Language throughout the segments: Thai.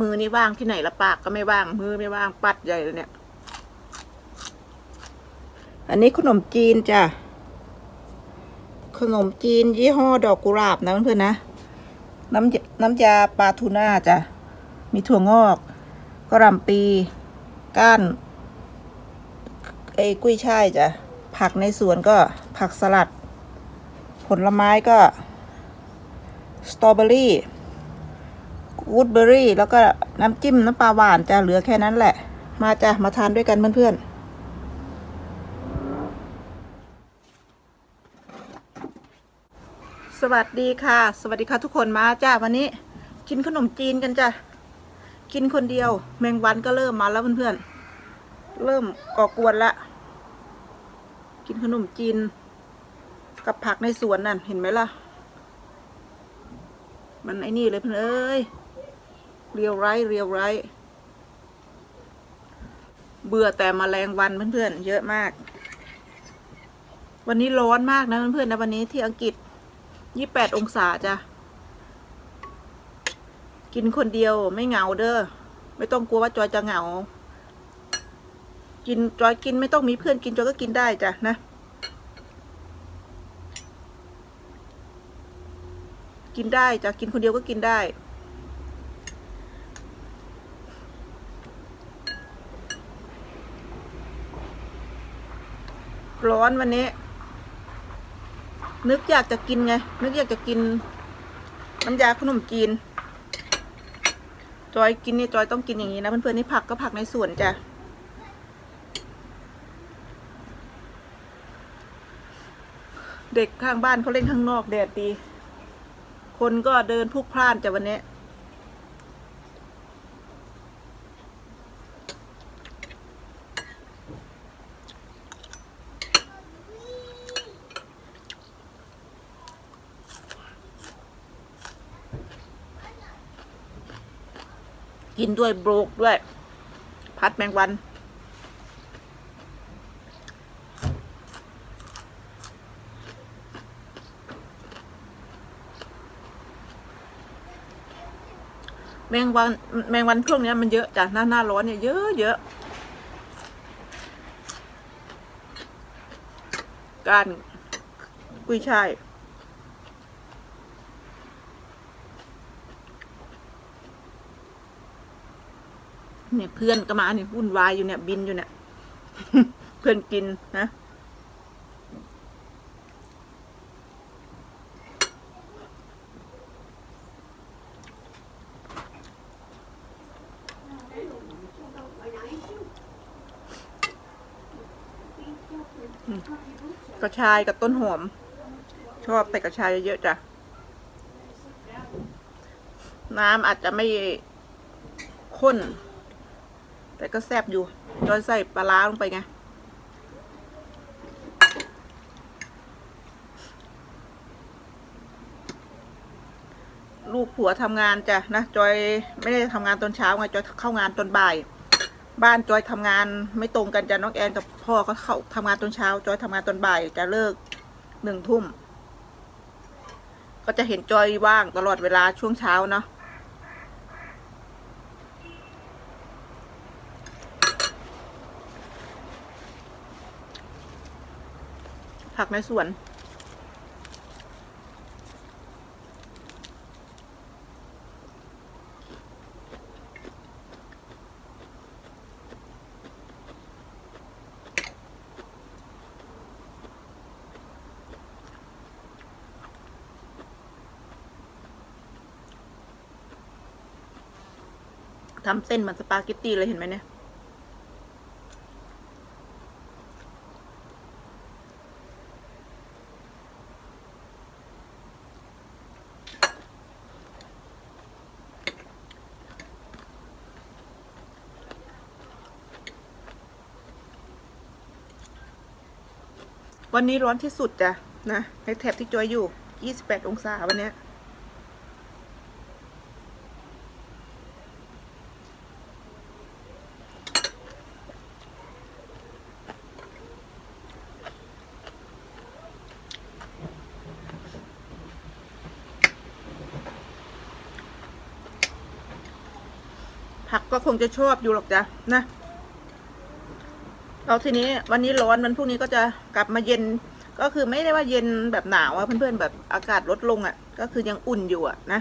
มือนี่ว่างที่ไหนละปากก็ไม่ว่าง มือไม่ว่างปัดใหญ่เลยเนี่ย อันนี้ขนมจีนจ้ะ ขนมจีนยี่ห้อดอกกุหลาบนะเพื่อนๆนะ น้ำยน้ำยาปลาทูน่าจ้ะ มีถั่วงอกกระหล่ำปีก้านไอ้กุ้ยช่ายจ้ะ ผักในสวนก็ผักสลัด ผลไม้ก็ สตรอเบอรี่ วูดเบอรี่แล้วก็น้ำจิ้มน้ำปลาหวานจะเหลือแค่นั้นแหละ มาจ้ะมาทานด้วยกันเพื่อนๆสวัสดีค่ะ สวัสดีค่ะทุกคนมาจ้าวันนี้ กินขนมจีนกันจ้ะกินคนเดียว แมงวันก็เริ่มมาแล้วเพื่อนๆเริ่มก่อกวนละกินขนมจีน กับผักในสวนนั่นเห็นไหมล่ะ มันไอ้นี่เลยเพื่อนเอ้ย เรียวไร้เรียวไร้ เบื่อแต่มแมลงวันเพื่อนๆเยอะมาก วันนี้ร้อนมากนะเพื่อนๆนะวันนี้ที่อังกฤษยี่แปดองศาจ้ะ กินคนเดียวไม่เหงาเด้อ ไม่ต้องกลัวว่าจอยจะเหงา กินจอยกินไม่ต้องมีเพื่อนกินจอยก็กินได้จ้ะนะ กินได้จ้ะกินคนเดียวก็กินได้ ร้อนวันนี้ นึกอยากจะกินไง นึกอยากจะกินน้ำยาขนมจีน จอยกินนี่จอยต้องกินอย่างนี้นะเพื่อนๆนี่ผักก็ผักในสวนจ้ะเด็กข้างบ้านเขาเล่นข้างนอกแดดดี คนก็เดินพลุกพล่านจ้ะวันนี้ นด้วยโบรกด้วย พัดแมงวันแมงวันแมงวันช่วงนี้มันเยอะจ้ะหน้าหน้าร้อนเนี่ยเยอะเยอะก้านกุ้ยช่าย เนี่ยเพื่อนก็มาเนี่ยวุ่นวายอยู่เนี่ยบินอยู่เนี่ย เพื่อนกินนะกระชายกับต้นหอม ชอบใส่กระชายเยอะๆจ้ะ น้ำอาจจะไม่ข้น แต่ก็แซ่บอยู่จอยใส่ปลาร้าลงไปไงลูกผัวทำงานจ้ะนะจอยไม่ได้ทำงานตอนเช้าไงจอยเข้างานตอนบ่าย บ้านจอยทำงานไม่ตรงกันจ้ะน้องแอนกับพ่อเขาเข้าทำงานตอนเช้า จอยทำงานตอนบ่ายจะเลิกหนึ่งทุ่มก็จะเห็นจอยว่างตลอดเวลาช่วงเช้าเนาะ ผักในสวน ทำเส้นเหมือนสปาเกตตี้เลยเห็นไหมเนี่ย วันนี้ร้อนที่สุดจ้ะนะ ในแถบที่จอยอยู่ 28 องศาวันนี้ผักก็คงจะชอบอยู่หรอกจ้ะนะ เราทีนี้วันนี้ร้อนวันพรุ่งนี้ก็จะกลับมาเย็นก็คือไม่ได้ว่าเย็นแบบหนาวอะเพื่อนๆแบบอากาศลดลงอะก็คือยังอุ่นอยู่อะนะ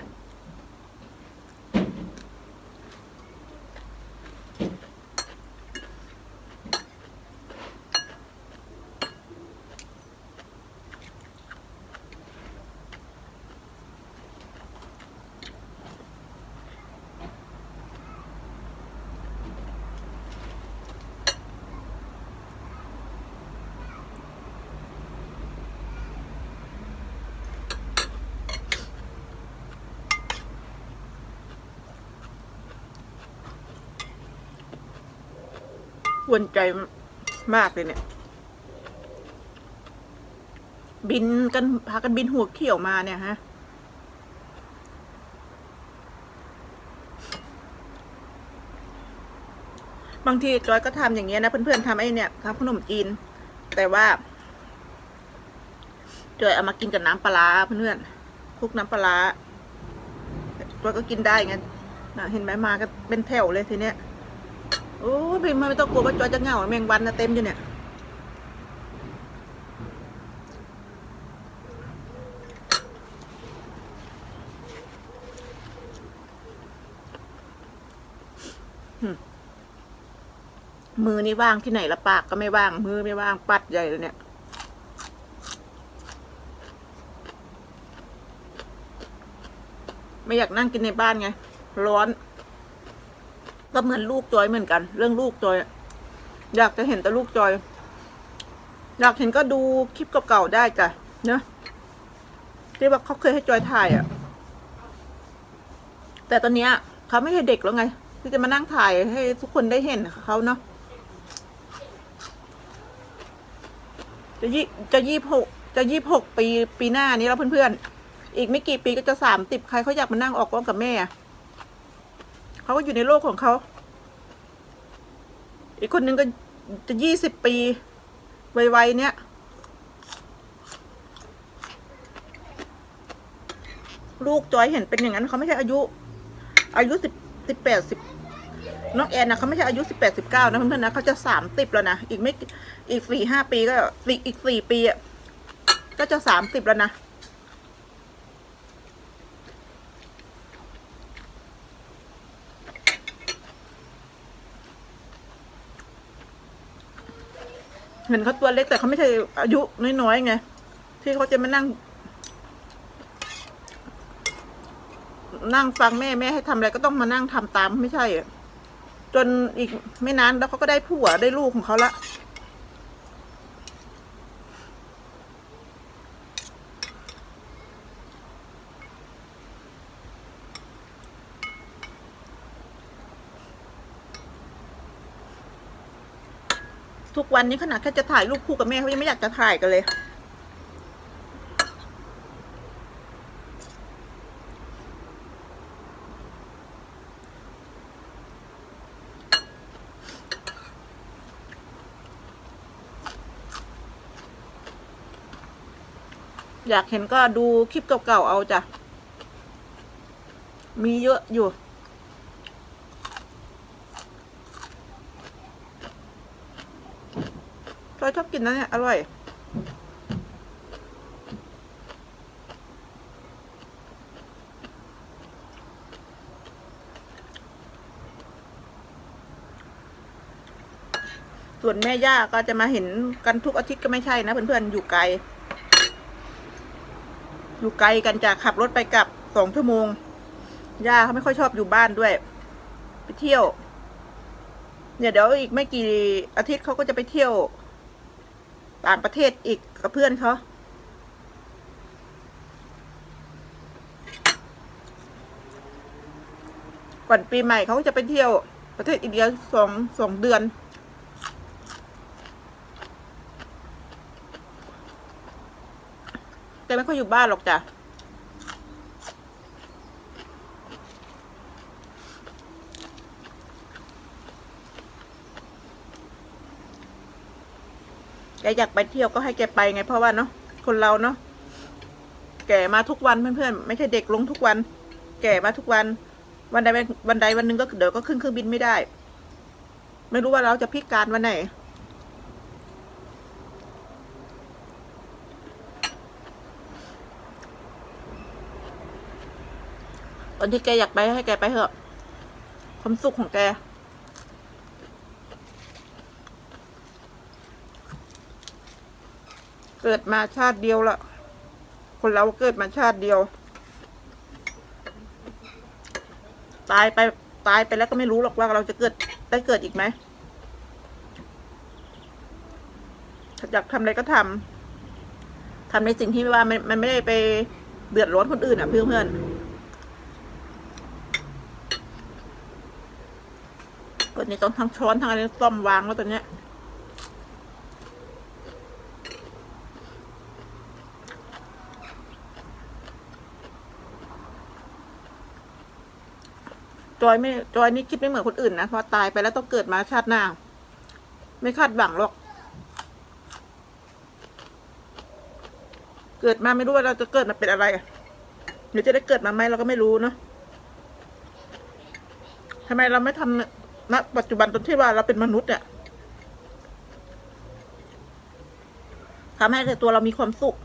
กวนใจมากเลยเนี่ย บินกันพากันบินหัวเขียวมาเนี่ยฮะบางทีจอยก็ทำอย่างเงี้ยนะเพื่อนๆทำไอ้เนี่ยทำขนมจีน แต่ว่าจอยเอามากินกับน้ำปลาเพื่อนๆคลุกน้ำปลาจอยก็กินได้ไงเห็นไหมมาก็เป็นแถวเลยทีเนี้ย โอ้พี่ไม่ต้องกลัวว่าจอยจะเหงาแมงวันนะเต็มอยู่เนี่ยมือนี่ว่างที่ไหนละปากก็ไม่ว่าง มือไม่ว่างปัดใหญ่เลยเนี่ยไม่อยากนั่งกินในบ้านไง ร้อน ก็เหมือนลูกจอยเหมือนกัน เรื่องลูกจอย อยากจะเห็นแต่ลูกจอย อยากเห็นก็ดูคลิปเก่าๆได้จ้ะเนอะที่ว่าเขาเคยให้จอยถ่ายอะ่ะ แต่ตอนเนี้ยเขาไม่ใช่เด็กแล้วไง ที่จะมานั่งถ่ายให้ทุกคนได้เห็นเขาเนาะจะยี่จะยี่หกจะยี่หกปีปีหน้านี้แล้วเพื่อนๆ อีกไม่กี่ปีก็จะสามติบใครเขาอยากมานั่งออกกล้องกับแม่ เขาก็อยู่ในโลกของเขา อีกคนนึงก็จะยี่สิบปีวัยๆเนี้ยลูกจอยเห็นเป็นอย่างนั้นเขาไม่ใช่อายุ อายุสิบสิบแปดสิบน้องแอนนะเขาไม่ใช่อายุสิบแปดสิบเก้านะเพื่อนๆนะเขาจะสามสิบแล้วนะอีกไม่อีกสี่ห้าปีก็สี่อีกสี่ปีอะก็จะสามสิบแล้วนะ เห็นเขาตัวเล็กแต่เขาไม่ใช่อายุน้อยๆไงที่เขาจะมานั่ง นั่งฟังแม่แม่ให้ทำอะไรก็ต้องมานั่งทำตามไม่ใช่อะจนอีกไม่นานแล้วเขาก็ได้ผัวได้ลูกของเขาละ ทุกวันนี้ขนาดแค่จะถ่ายรูปคู่กับแม่เขายังไม่อยากจะถ่ายกันเลย อยากเห็นก็ดูคลิปเก่าๆเอาจ้ะ มีเยอะอยู่ จอย ชอบกินนะเนี่ย อร่อย ส่วนแม่ย่าก็จะมาเห็นกันทุกอาทิตย์ก็ไม่ใช่นะ เพื่อนๆ อยู่ไกล อยู่ไกลกันจากขับรถไปกลับสองชั่วโมง ย่าเขาไม่ค่อยชอบอยู่บ้านด้วย ไปเที่ยวเนี่ยเดี๋ยวอีกไม่กี่อาทิตย์เขาก็จะไปเที่ยว ต่างประเทศอีกกับเพื่อนเขาก่อนปีใหม่เขาจะไปเที่ยวประเทศอินเดียสองสองเดือน แต่ไม่ค่อยอยู่บ้านหรอกจ้ะ อยากไปเที่ยวก็ให้แกไปไง เพราะว่าเนาะคนเราเนาะแก่มาทุกวันเพื่อนๆไม่ใช่เด็กลงทุกวัน แก่มาทุกวัน วันใดวันวันใดวันหนึ่งก็เดี๋ยวก็ขึ้นเครื่องบินไม่ได้ ไม่รู้ว่าเราจะพิการวันไหนตอนที่แกอยากไปให้แกไปเถอะ ความสุขของแก กิดมาชาติเดียวละคนเราเกิดมาชาติเดียว ตายไปตายไปแล้วก็ไม่รู้หรอกว่าเราจะเกิดได้เกิดอีกไหมอยากทำอะไรก็ทำทำในสิ่งที่ว่ามันมันไม่ได้ไปเดือดร้อนคนอื่นอะเพื่อนเพื่อนๆก็นี่ต้องทั้งช้อนทั้งอะไรต้อมวางแล้วตอนเนี้ย จอยไม่จอยนี่คิดไม่เหมือนคนอื่นนะเพราะตายไปแล้วต้องเกิดมาชาติหน้า ไม่คาดหวังหรอก เกิดมาไม่รู้ว่าเราจะเกิดมาเป็นอะไรหรือจะได้เกิดมาไหมเราก็ไม่รู้เนาะทำไมเราไม่ทำณปัจจุบันตอนที่ว่าเราเป็นมนุษย์เนี่ยทำให้แต่ตัวเรามีความสุข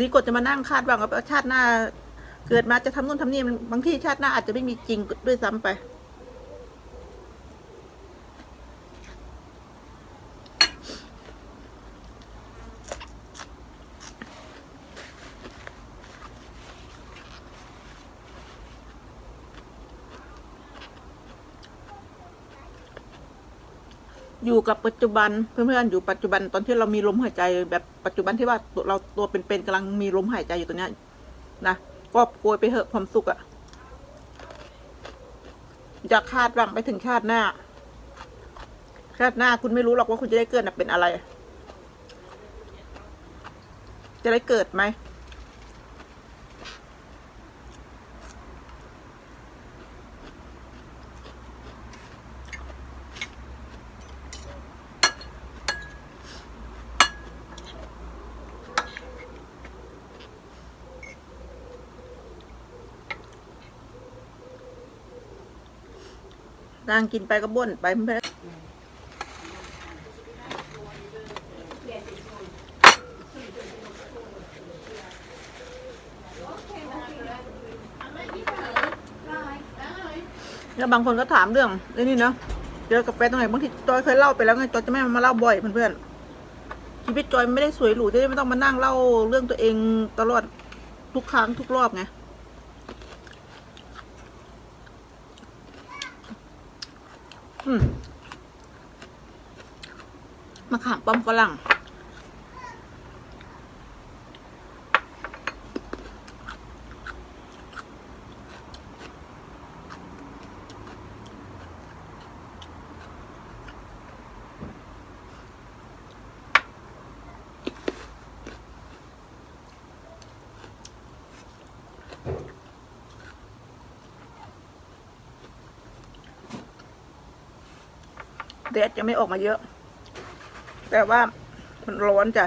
ดีกว่าจะมานั่งคาดหวังว่าชาติหน้า เกิดมาจะทำนู่นทำนี่มันบางที่ชาติหน้าอาจจะไม่มีจริงด้วยซ้ำไป อยู่กับปัจจุบันเพื่อนๆอยู่ปัจจุบันตอนที่เรามีลมหายใจแบบปัจจุบันที่ว่าเราตัวเป็นๆกำลังมีลมหายใจอยู่ตัวเนี้ยนะ ก็โกยไปเหอะความสุขอะอย่าคาดหวังไปถึงชาติหน้า ชาติหน้าคุณไม่รู้หรอกว่าคุณจะได้เกิดเป็นอะไร จะได้เกิดไหม นางกินไปก็บ่นไปเพื่อนแล้วบางคนก็ถามเรื่องไอ้นี่เนาะเจอกาแฟตรงไหนบางทีจอยเคยเล่าไปแล้วไงจอยจะไม่มาเล่าบ่อยเพื่อนๆชีวิตจอยไม่ได้สวยหรูจะได้ไม่ต้องมานั่งเล่าเรื่องตัวเองตลอดทุกครั้งทุกรอบไง มะขามป้อมฝรั่ง แดดยังไม่ออกมาเยอะ แต่ว่ามันร้อนจ้ะ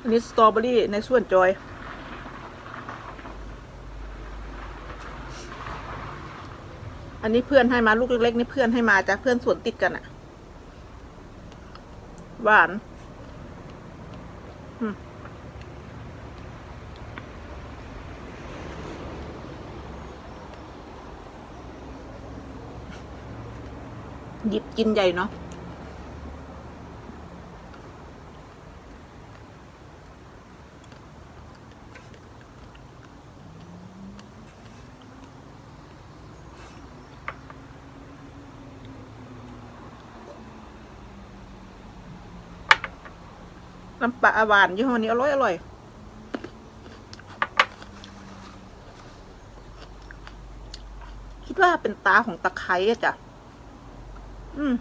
อันนี้สตรอเบอรี่ในส่วนจอย อันนี้เพื่อนให้มาลูกเล็กๆนี่เพื่อนให้มาจากเพื่อนสวนติดกันอะหวานหยิบกินใหญ่เนาะ น้ำปลาหวานยี่ห้อนี้อร่อยอร่อยคิดว่าเป็นตาของตะไคร้อะจ้ะ อืม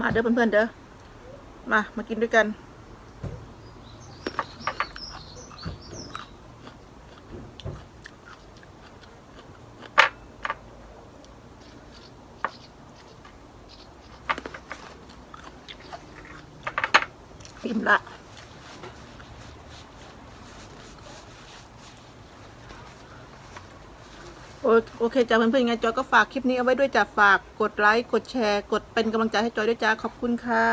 มาเด้อเพื่อนๆเด้อ มา มากินด้วยกัน อิ่มละ โอเคจ้าเพื่อนๆยังไงจอยก็ฝากคลิปนี้เอาไว้ด้วยจ้าฝากกดไลค์กดแชร์ กดเป็นกำลังใจให้จอยด้วยจ้าขอบคุณค่ะ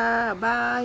บาย